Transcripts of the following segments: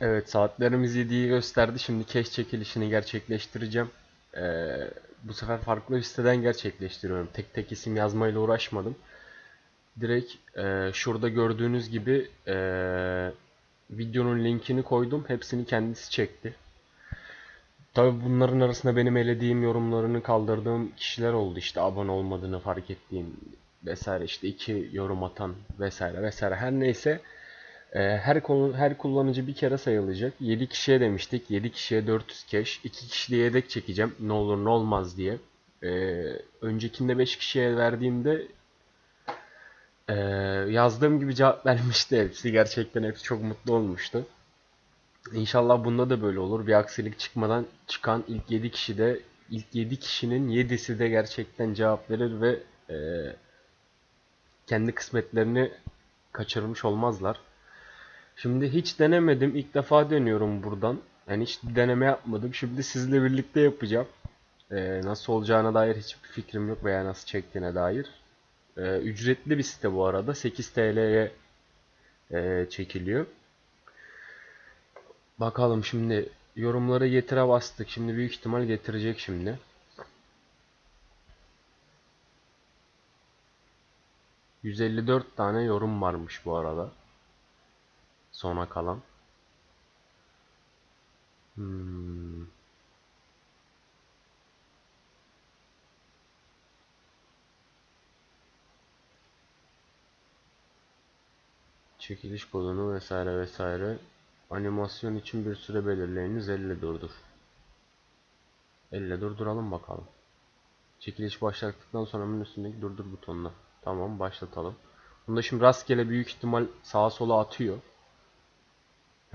Evet saatlerimiz 7'yi gösterdi. Şimdi cash çekilişini gerçekleştireceğim. Ee, bu sefer farklı bir siteden gerçekleştiriyorum. Tek tek isim yazmayla uğraşmadım. Direkt e, şurada gördüğünüz gibi e, videonun linkini koydum. Hepsini kendisi çekti. Tabi bunların arasında benim elediğim yorumlarını kaldırdığım kişiler oldu. İşte abone olmadığını fark ettiğim vesaire işte iki yorum atan vesaire vesaire her neyse. Ee, her konu her kullanıcı bir kere sayılacak. 7 kişiye demiştik. 7 kişiye 400 cash. 2 kişiye yedek çekeceğim. Ne olur ne olmaz diye. Ee, öncekinde 5 kişiye verdiğimde ee, yazdığım gibi cevap vermişti hepsi. Gerçekten hepsi çok mutlu olmuştu. İnşallah bunda da böyle olur. Bir aksilik çıkmadan çıkan ilk 7 kişi de ilk 7 kişinin 7'si de gerçekten cevap verir ve ee, kendi kısmetlerini kaçırmış olmazlar. Şimdi hiç denemedim. İlk defa deniyorum buradan. Yani hiç deneme yapmadım. Şimdi sizle birlikte yapacağım. Ee, nasıl olacağına dair hiçbir fikrim yok veya nasıl çektiğine dair. Ee, ücretli bir site bu arada. 8 TL'ye e, çekiliyor. Bakalım şimdi yorumları getire bastık. Şimdi büyük ihtimal getirecek şimdi. ...154 tane yorum varmış bu arada. Sona kalan. Hmm. Çekiliş kodunu vesaire vesaire. Animasyon için bir süre belirleyiniz 50 durdur. 50 durduralım bakalım. Çekiliş başlattıktan sonra menü üstündeki durdur butonuna. Tamam başlatalım. Bunda şimdi rastgele büyük ihtimal sağa sola atıyor.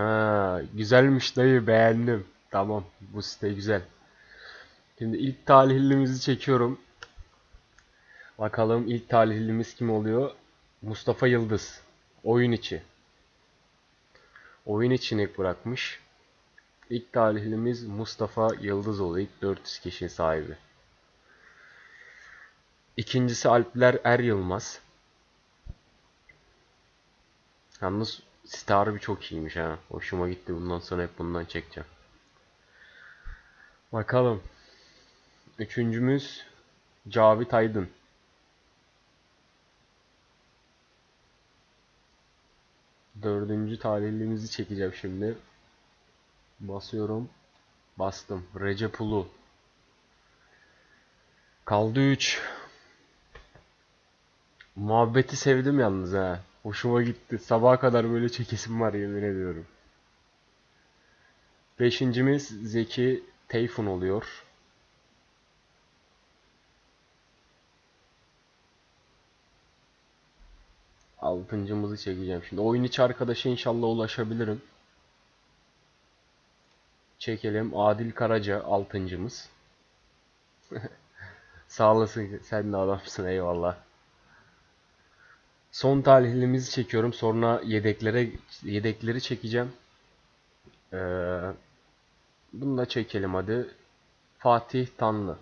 Ha, güzelmiş dayı beğendim. Tamam bu site güzel. Şimdi ilk talihlimizi çekiyorum. Bakalım ilk talihlimiz kim oluyor? Mustafa Yıldız. Oyun içi. Oyun için ilk bırakmış. İlk talihlimiz Mustafa Yıldız oluyor. İlk 400 kişi sahibi. İkincisi Alpler Er Yılmaz. Yalnız site harbi çok iyiymiş ha. Hoşuma gitti. Bundan sonra hep bundan çekeceğim. Bakalım. Üçüncümüz Cavit Aydın. Dördüncü talihlimizi çekeceğim şimdi. Basıyorum. Bastım. Recep Ulu. Kaldı 3. Muhabbeti sevdim yalnız ha. Hoşuma gitti. Sabaha kadar böyle çekesim var yemin ediyorum. Beşincimiz Zeki Tayfun oluyor. Altıncımızı çekeceğim şimdi. Oyun içi arkadaşa inşallah ulaşabilirim. Çekelim. Adil Karaca altıncımız. Sağ olasın. Sen de adamsın. Eyvallah. Son talihlimizi çekiyorum. Sonra yedeklere yedekleri çekeceğim. Ee, bunu da çekelim hadi. Fatih Tanlı.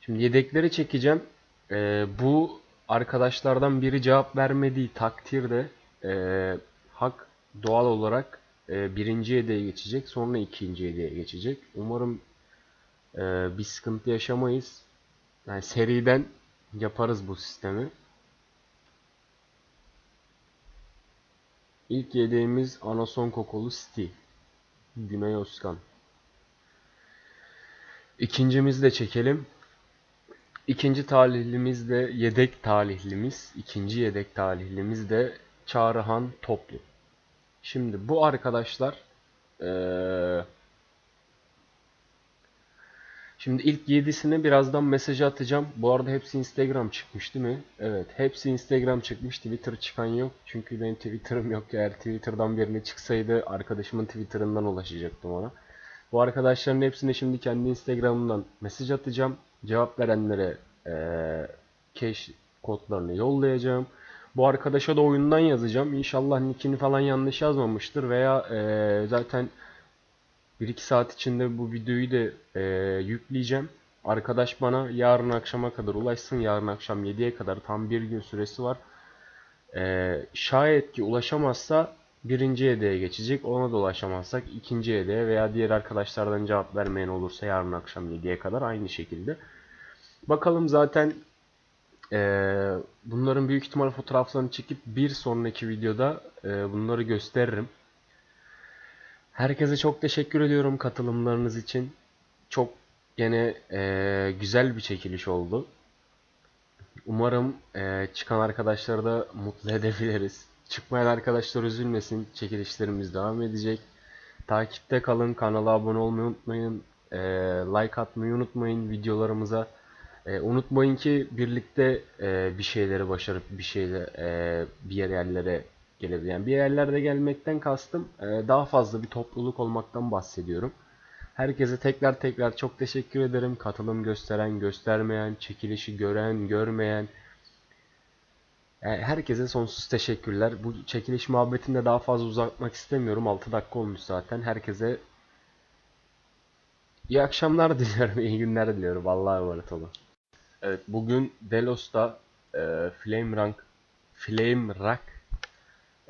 Şimdi yedekleri çekeceğim. Ee, bu arkadaşlardan biri cevap vermediği takdirde ee, hak doğal olarak ee, birinci hedeye geçecek. Sonra ikinci hedeye geçecek. Umarım ee, bir sıkıntı yaşamayız. Yani seriden yaparız bu sistemi. İlk yedeğimiz Anason Kokolu City. Güney Özkan. İkincimizi de çekelim. İkinci talihlimiz de yedek talihlimiz. ikinci yedek talihlimiz de Çağrıhan Toplu. Şimdi bu arkadaşlar eee Şimdi ilk 7'sine birazdan mesaj atacağım. Bu arada hepsi Instagram çıkmış değil mi? Evet. Hepsi Instagram çıkmış. Twitter çıkan yok. Çünkü benim Twitter'ım yok. Eğer Twitter'dan birine çıksaydı arkadaşımın Twitter'ından ulaşacaktım ona. Bu arkadaşların hepsine şimdi kendi Instagram'ından mesaj atacağım. Cevap verenlere ee, cash kodlarını yollayacağım. Bu arkadaşa da oyundan yazacağım. İnşallah nickini falan yanlış yazmamıştır veya ee, zaten 1-2 saat içinde bu videoyu da e, yükleyeceğim. Arkadaş bana yarın akşama kadar ulaşsın. Yarın akşam 7'ye kadar tam bir gün süresi var. E, şayet ki ulaşamazsa birinci hediyeye geçecek. Ona da ulaşamazsak ikinci hediyeye veya diğer arkadaşlardan cevap vermeyen olursa yarın akşam 7'ye kadar aynı şekilde. Bakalım zaten eee, bunların büyük ihtimal fotoğraflarını çekip bir sonraki videoda eee, bunları gösteririm. Herkese çok teşekkür ediyorum katılımlarınız için. Çok gene eee, güzel bir çekiliş oldu. Umarım eee, çıkan arkadaşları da mutlu edebiliriz. Çıkmayan arkadaşlar üzülmesin. Çekilişlerimiz devam edecek. Takipte kalın. Kanala abone olmayı unutmayın. Eee, like atmayı unutmayın videolarımıza. Eee, unutmayın ki birlikte eee, bir şeyleri başarıp bir şeyle eee, bir yer yerlere gelebilir. Yani bir yerlerde gelmekten kastım eee, daha fazla bir topluluk olmaktan bahsediyorum. Herkese tekrar tekrar çok teşekkür ederim. Katılım gösteren, göstermeyen, çekilişi gören, görmeyen. Herkese sonsuz teşekkürler. Bu çekiliş muhabbetinde daha fazla uzatmak istemiyorum. 6 dakika olmuş zaten. Herkese iyi akşamlar diliyorum, iyi günler diliyorum. Allah'a emanet olun. Evet, bugün Delos'ta e, Flame Rank Flame Rock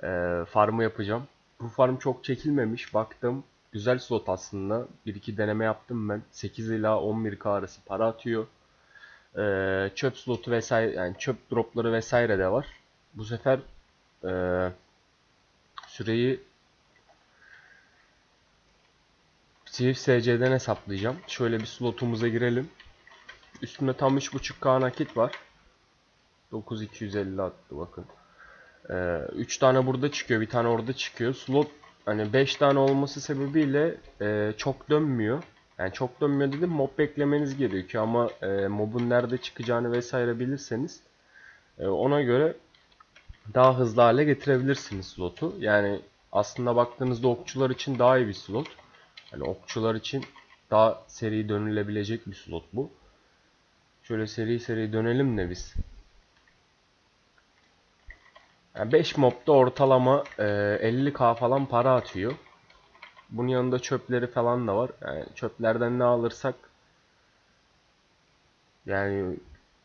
e, farmı yapacağım. Bu farm çok çekilmemiş. Baktım güzel slot aslında. Bir iki deneme yaptım ben. 8 ila 11k arası para atıyor. E, çöp slotu vesaire yani çöp dropları vesaire de var. Bu sefer e, süreyi Swift SC'den hesaplayacağım. Şöyle bir slotumuza girelim. Üstünde tam 3.5k nakit var. 9250 attı bakın. 3 tane burada çıkıyor, bir tane orada çıkıyor. Slot hani 5 tane olması sebebiyle e, çok dönmüyor. Yani çok dönmüyor dedim mob beklemeniz gerekiyor ama e, mobun nerede çıkacağını vesaire bilirseniz e, ona göre daha hızlı hale getirebilirsiniz slotu. Yani aslında baktığınızda okçular için daha iyi bir slot. Yani okçular için daha seri dönülebilecek bir slot bu. Şöyle seri seri dönelim de biz. Yani 5 mobda ortalama e, 50k falan para atıyor. Bunun yanında çöpleri falan da var. Yani çöplerden ne alırsak yani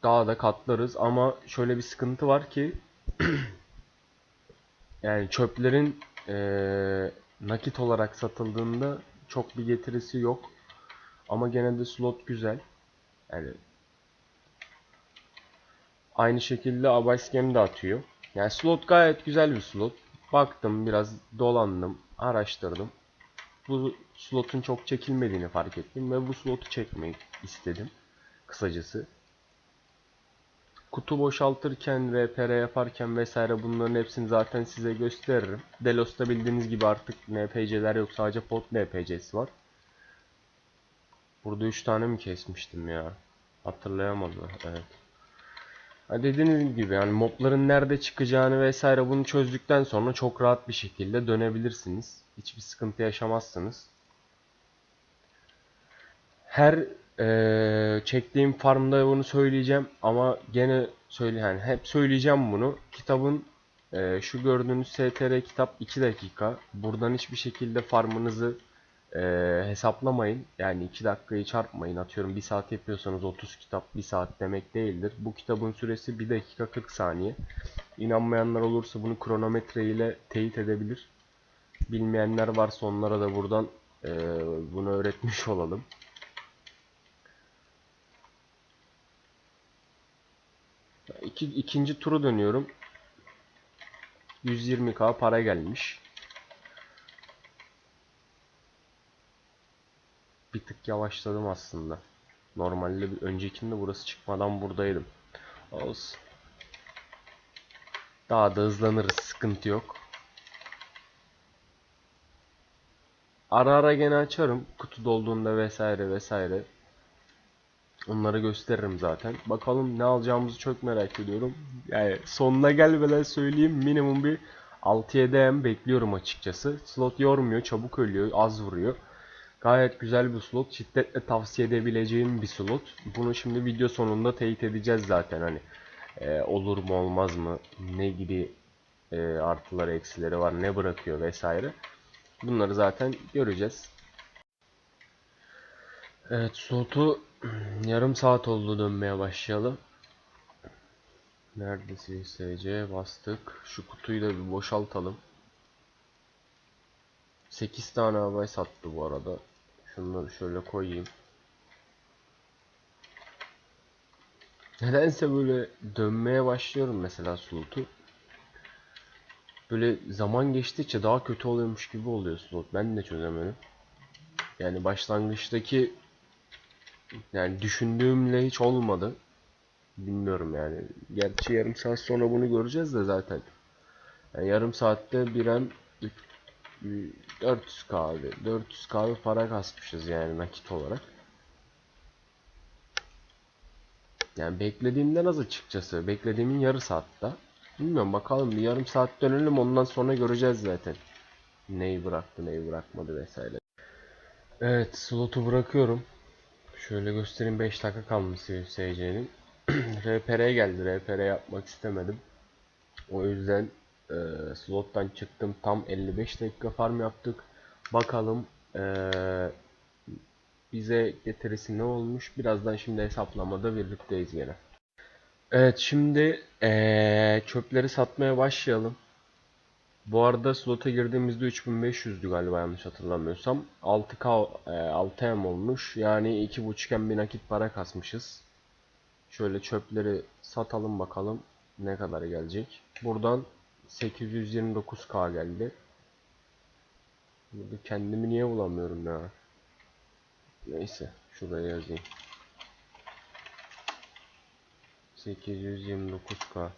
daha da katlarız ama şöyle bir sıkıntı var ki yani çöplerin e, nakit olarak satıldığında çok bir getirisi yok. Ama gene de slot güzel. Yani aynı şekilde Abyss Game de atıyor. Yani slot gayet güzel bir slot. Baktım biraz dolandım, araştırdım. Bu slotun çok çekilmediğini fark ettim ve bu slotu çekmeyi istedim. Kısacası. Kutu boşaltırken, RPR yaparken vesaire bunların hepsini zaten size gösteririm. Delos'ta bildiğiniz gibi artık NPC'ler yok sadece pot NPC'si var. Burada 3 tane mi kesmiştim ya? Hatırlayamadım. Evet. Ha dediğiniz gibi yani mobların nerede çıkacağını vesaire bunu çözdükten sonra çok rahat bir şekilde dönebilirsiniz. Hiçbir sıkıntı yaşamazsınız. Her eee, çektiğim farmda bunu söyleyeceğim ama gene söyle yani hep söyleyeceğim bunu. Kitabın eee, şu gördüğünüz STR kitap 2 dakika. Buradan hiçbir şekilde farmınızı eee, hesaplamayın. Yani 2 dakikayı çarpmayın. Atıyorum 1 saat yapıyorsanız 30 kitap 1 saat demek değildir. Bu kitabın süresi 1 dakika 40 saniye. İnanmayanlar olursa bunu kronometre ile teyit edebilir. Bilmeyenler varsa onlara da buradan eee, bunu öğretmiş olalım. İki, ikinci turu dönüyorum. 120k para gelmiş. Bir tık yavaşladım aslında. Normalde bir öncekinde burası çıkmadan buradaydım. Olsun. Daha da hızlanırız. Sıkıntı yok. Ara ara gene açarım. Kutu dolduğunda vesaire vesaire. Onları gösteririm zaten. Bakalım ne alacağımızı çok merak ediyorum. Yani sonuna gelmeden söyleyeyim minimum bir 6-7 M bekliyorum açıkçası. Slot yormuyor, çabuk ölüyor, az vuruyor. Gayet güzel bir slot. Şiddetle tavsiye edebileceğim bir slot. Bunu şimdi video sonunda teyit edeceğiz zaten hani. Ee, olur mu olmaz mı? Ne gibi e, artıları eksileri var? Ne bırakıyor vesaire. Bunları zaten göreceğiz. Evet slotu yarım saat oldu dönmeye başlayalım. Neredesin SC bastık. Şu kutuyu da bir boşaltalım. 8 tane havay sattı bu arada. Şunları şöyle koyayım. Nedense böyle dönmeye başlıyorum mesela slotu. Böyle zaman geçtikçe daha kötü oluyormuş gibi oluyor slot. Ben de çözemedim. Yani başlangıçtaki yani düşündüğümle hiç olmadı. Bilmiyorum yani. Gerçi yarım saat sonra bunu göreceğiz de zaten. Yani yarım saatte bir an 400 kahve, 400 kahve para kasmışız yani nakit olarak. Yani beklediğimden az açıkçası. Beklediğimin yarı saatte. Bilmiyorum bakalım bir yarım saat dönelim ondan sonra göreceğiz zaten. Neyi bıraktı neyi bırakmadı vesaire. Evet slotu bırakıyorum. Şöyle göstereyim 5 dakika kalmış SC'nin. RPR geldi. RPR yapmak istemedim. O yüzden e, slottan çıktım. Tam 55 dakika farm yaptık. Bakalım e, bize getirisi ne olmuş. Birazdan şimdi hesaplamada birlikteyiz gene. Evet şimdi e, çöpleri satmaya başlayalım. Bu arada slota girdiğimizde 3500'dü galiba yanlış hatırlamıyorsam. 6K e, 6M olmuş. Yani 2.5M bir nakit para kasmışız. Şöyle çöpleri satalım bakalım ne kadar gelecek. Buradan 829K geldi. Burada kendimi niye bulamıyorum ya? Neyse şuraya yazayım. 829K.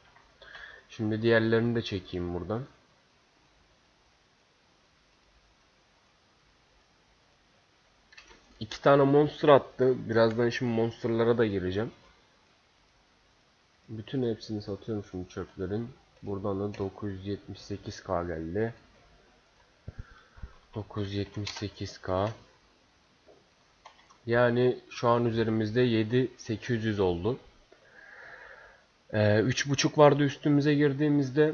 Şimdi diğerlerini de çekeyim buradan. İki tane monster attı. Birazdan şimdi monsterlara da gireceğim. Bütün hepsini satıyorum şimdi çöplerin. Buradan da 978k geldi. 978k. Yani şu an üzerimizde 7800 oldu. Ee, 3.5 vardı üstümüze girdiğimizde.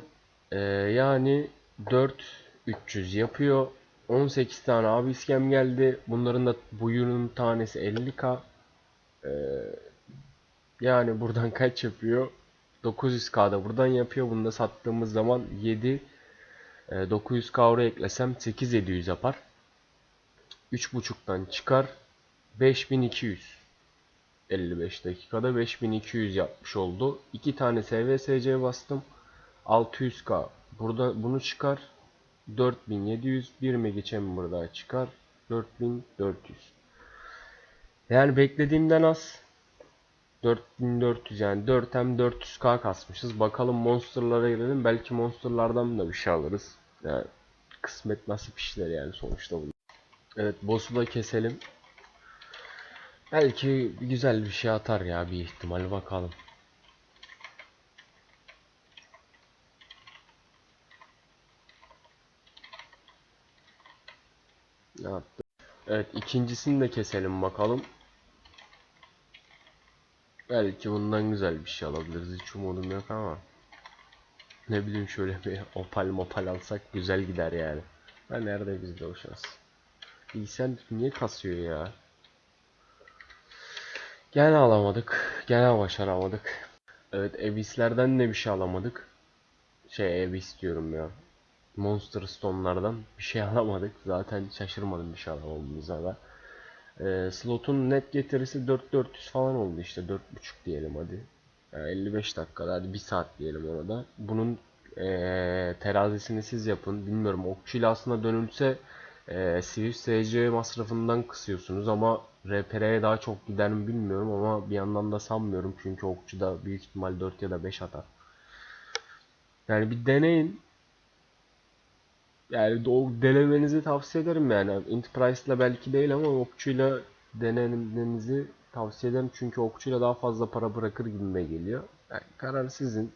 Ee, yani 4300 yapıyor. 18 tane abi iskem geldi. Bunların da buyunun tanesi 50k. Ee, yani buradan kaç yapıyor? 900k'da buradan yapıyor. Bunu da sattığımız zaman 7 e, 900k oraya eklesem 8700 yapar. 3.5'tan çıkar 5200. 55 dakikada 5200 yapmış oldu. 2 tane SVSC bastım. 600k. Burada bunu çıkar. 4700 bir mega chamber daha çıkar. 4400. Yani beklediğimden az. 4400 yani 4M 400k kasmışız. Bakalım monsterlara girelim. Belki monsterlardan da bir şey alırız. Yani kısmet nasip işler yani sonuçta bu. Evet boss'u da keselim. Belki güzel bir şey atar ya bir ihtimal bakalım. Ne yaptı? Evet ikincisini de keselim bakalım. Belki bundan güzel bir şey alabiliriz. Hiç umudum yok ama. Ne bileyim şöyle bir opal mopal alsak güzel gider yani. Ben nerede bizde o şans. Sen niye kasıyor ya? Gene alamadık. Gene başaramadık. Evet Abyss'lerden de bir şey alamadık. Şey Abyss diyorum ya. Monster Stone'lardan bir şey alamadık. Zaten şaşırmadım bir şey alamamamıza da. Ee, slotun net getirisi 4400 falan oldu işte 4.5 diyelim hadi. Yani 55 dakikada hadi 1 saat diyelim orada. Bunun ee, terazisini siz yapın. Bilmiyorum okçuyla aslında dönülse ee, Swift SC masrafından kısıyorsunuz ama RPR'ye daha çok gider mi bilmiyorum ama bir yandan da sanmıyorum çünkü okçu da büyük ihtimal 4 ya da 5 atar. Yani bir deneyin. Yani o denemenizi tavsiye ederim yani. Enterprise'la belki değil ama okçuyla denemenizi tavsiye ederim. Çünkü okçuyla daha fazla para bırakır gibime geliyor. Yani karar sizin.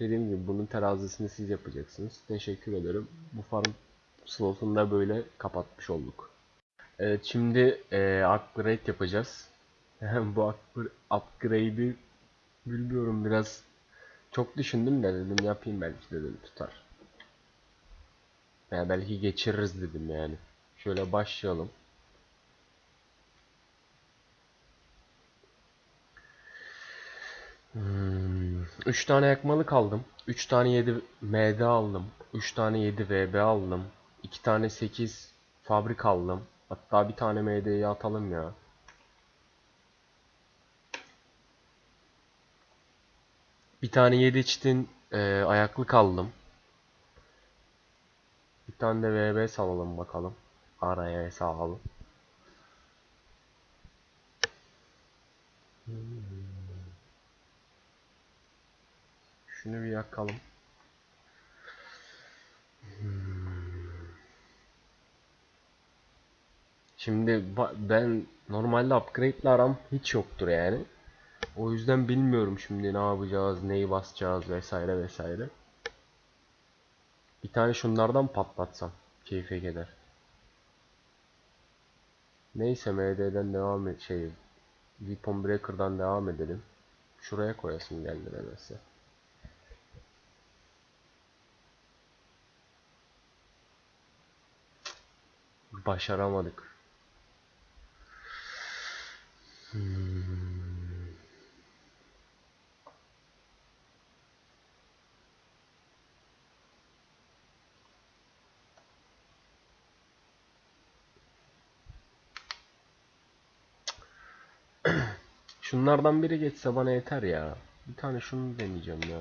Dediğim gibi bunun terazisini siz yapacaksınız. Teşekkür ederim. Bu farm slotunu da böyle kapatmış olduk. Evet şimdi e, upgrade yapacağız. Bu upgrade'i bilmiyorum biraz çok düşündüm de dedim yapayım belki dedim tutar. Yani belki geçiririz dedim yani. Şöyle başlayalım. Hmm, 3 tane yakmalık aldım. 3 tane 7 MD aldım. 3 tane 7 VB aldım. iki tane 8 fabrik aldım. Hatta bir tane MD'yi atalım ya. Bir tane 7 çitin e, ayaklık aldım. Tane de VB salalım bakalım. Araya salalım. Şunu bir yakalım. Şimdi ben normalde upgrade'le aram hiç yoktur yani. O yüzden bilmiyorum şimdi ne yapacağız, neyi basacağız vesaire vesaire. Bir tane şunlardan patlatsam keyfe gider. Neyse MD'den devam et şey Weapon Breaker'dan devam edelim. Şuraya koyasın geldi nedense. Başaramadık. Hmm. Şunlardan biri geçse bana yeter ya. Bir tane şunu deneyeceğim ya.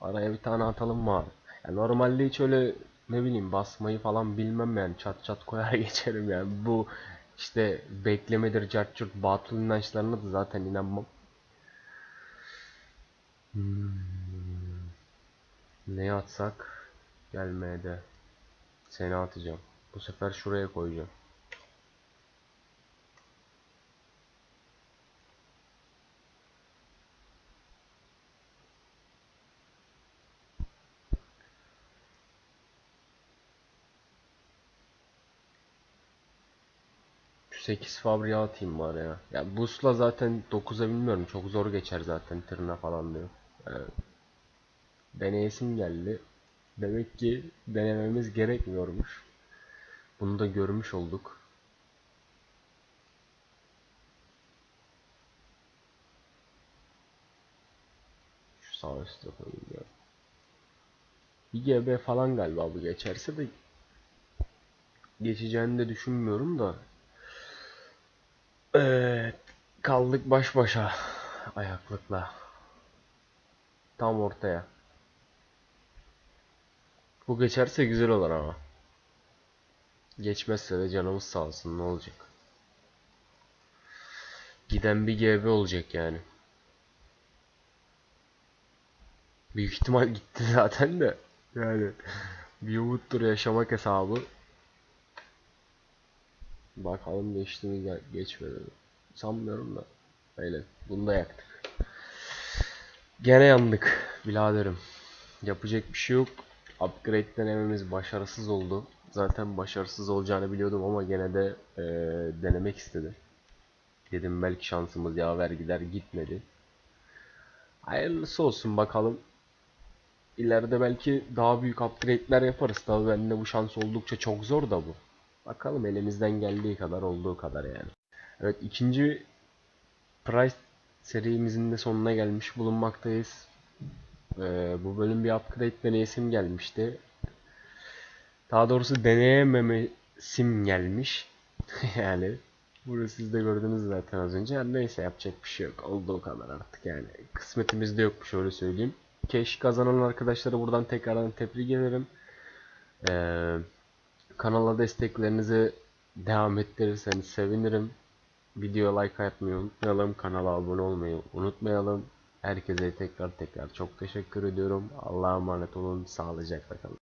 Araya bir tane atalım mı? Ya normalde hiç öyle ne bileyim basmayı falan bilmem yani çat çat koyar geçerim yani. Bu işte beklemedir, cart curt batıl inançlarına da zaten inanmam. Hmm. Ne atsak? Gelmeye de. Seni atacağım. Bu sefer şuraya koyacağım. Şu 8 fabriğe atayım var ya. Ya busla zaten 9'a bilmiyorum. Çok zor geçer zaten tırna falan diyor. Yani deneyesim geldi. Demek ki denememiz gerekmiyormuş. Bunu da görmüş olduk. Şu sağ üstte koyayım ya. Bir GB falan galiba bu geçerse de geçeceğini de düşünmüyorum da. Evet, kaldık baş başa ayaklıkla. Tam ortaya. Bu geçerse güzel olur ama. Geçmezse de canımız sağ olsun ne olacak. Giden bir GB olacak yani. Büyük ihtimal gitti zaten de. Yani bir umuttur yaşamak hesabı. Bakalım geçti mi ge- geçmedi mi? Sanmıyorum da. Öyle. Bunu da yaktık. Gene yandık biraderim. Yapacak bir şey yok. Upgrade denememiz başarısız oldu. Zaten başarısız olacağını biliyordum ama gene de eee, denemek istedim. Dedim belki şansımız yaver gider gitmedi. Hayırlısı olsun bakalım. İleride belki daha büyük upgrade'ler yaparız. Tabii bende bu şans oldukça çok zor da bu. Bakalım elimizden geldiği kadar olduğu kadar yani. Evet ikinci Price serimizin de sonuna gelmiş bulunmaktayız. Ee, bu bölüm bir upgrade deneyesim gelmişti. Daha doğrusu deneyememesim gelmiş. yani bunu siz de gördünüz zaten az önce. Yani neyse yapacak bir şey yok. Olduğu kadar artık yani. Kısmetimizde yokmuş öyle söyleyeyim. Keş kazanan arkadaşlara buradan tekrardan tebrik ederim. Ee, kanala desteklerinizi devam ettirirseniz sevinirim. Videoya like atmayı unutmayalım. Kanala abone olmayı unutmayalım. Herkese tekrar tekrar çok teşekkür ediyorum. Allah'a emanet olun. Sağlıcakla kalın.